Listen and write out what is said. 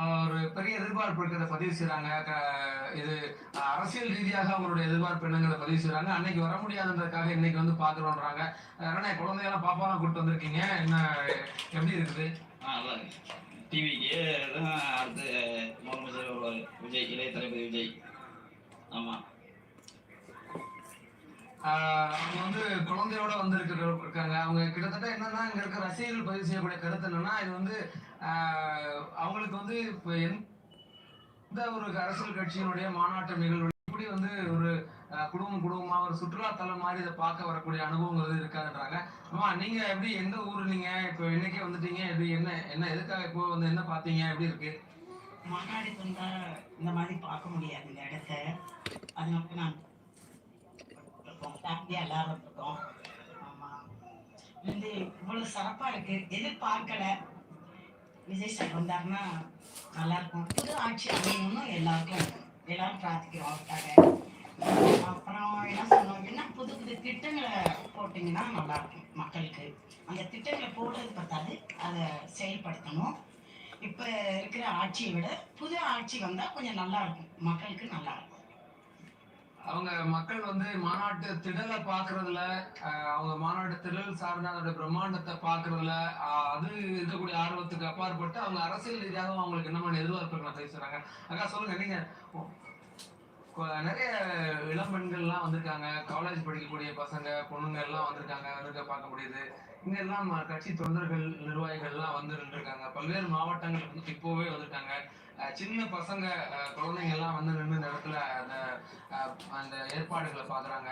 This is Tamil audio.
ஒரு பெரிய எதிர்பார்ப்பு இருக்கிறத பதிவு செய்கிறாங்க இது அரசியல் ரீதியாக அவங்களுடைய எதிர்பார்ப்பு என்னங்கிறத பதிவு செய்கிறாங்க அன்னைக்கு வர முடியாதுன்றதுக்காக இன்னைக்கு வந்து பாக்குறோன்றாங்க ஏன்னா குழந்தையெல்லாம் பாப்பாலாம் கூப்பிட்டு வந்திருக்கீங்க. என்ன எப்படி இருக்குது? டிவிக்கு தான் அடுத்து முதலமைச்சர் விஜய் இளைய தளபதி விஜய். ஆமாம் அவங்க வந்து குழந்தையோட வந்திருக்கிற இருக்காங்க அவங்க கிட்டத்தட்ட என்னன்னா இங்க இருக்க ரசிகர்கள் பதிவு செய்யக்கூடிய கருத்து என்னன்னா இது வந்து அவங்களுக்கு வந்து இப்ப எந்த ஒரு அரசியல் கட்சியினுடைய மாநாட்டு நிகழ்வு இப்படி வந்து ஒரு குடும்பம் குடும்பமா ஒரு சுற்றுலா தலம் மாதிரி இதை பார்க்க வரக்கூடிய அனுபவங்கிறது இருக்காதுன்றாங்க. அம்மா நீங்க எப்படி எந்த ஊரு நீங்க? இப்போ இன்னைக்கே வந்துட்டீங்க எப்படி என்ன என்ன எதுக்காக இப்போ வந்து என்ன பார்த்தீங்க எப்படி இருக்கு? மாநாடுக்கு வந்தா இந்த மாதிரி பார்க்க முடியாது இந்த இடத்த. அதனால நான் இருக்கோம் எல்லாரும் இருக்கோம். ஆமாம் வந்து இவ்வளோ சிறப்பாக இருக்கு. எதிர்பார்க்கல. விஜய் சார் வந்தாருன்னா நல்லா இருக்கும். புது ஆட்சி அமையணும்னு எல்லாருக்கும் எல்லாரும் பிரார்த்திக்கிறோம் அவருக்காக அப்புறம் என்ன சொன்னோம் என்ன புது புது திட்டங்களை போட்டிங்கன்னா நல்லா இருக்கும் மக்களுக்கு. அந்த திட்டங்களை போடுறது பார்த்தாது அதை செயல்படுத்தணும். இப்ப இருக்கிற ஆட்சியை விட புது ஆட்சி வந்தா கொஞ்சம் நல்லா இருக்கும். மக்களுக்கு நல்லா இருக்கும். அவங்க மக்கள் வந்து மாநாட்டு திடலை பாக்குறதுல அவங்க மாநாட்டு திடல் சார்ந்த அதோட பிரம்மாண்டத்தை பாக்குறதுல அது இருக்கக்கூடிய ஆர்வத்துக்கு அப்பாற்பட்டு அவங்க அரசியல் ரீதியாக அவங்களுக்கு என்ன மாதிரி எதிர்பார்ப்புகளை பேசுறாங்க அக்கா சொல்லுங்க நீங்க நிறைய இளம் பெண்கள்லாம் வந்திருக்காங்க. காலேஜ் படிக்கக்கூடிய பசங்க பொண்ணுங்க எல்லாம் வந்திருக்காங்க வந்திருக்க பார்க்க முடியுது. இங்க எல்லாம் கட்சி தொண்டர்கள் நிர்வாகிகள் எல்லாம் வந்து இருக்காங்க பல்வேறு மாவட்டங்கள் வந்து இப்போவே வந்திருக்காங்க. சின்ன பசங்க குழந்தைங்க எல்லாம் வந்து நின்று இந்த இடத்துல அந்த அந்த ஏற்பாடுகளை பாக்குறாங்க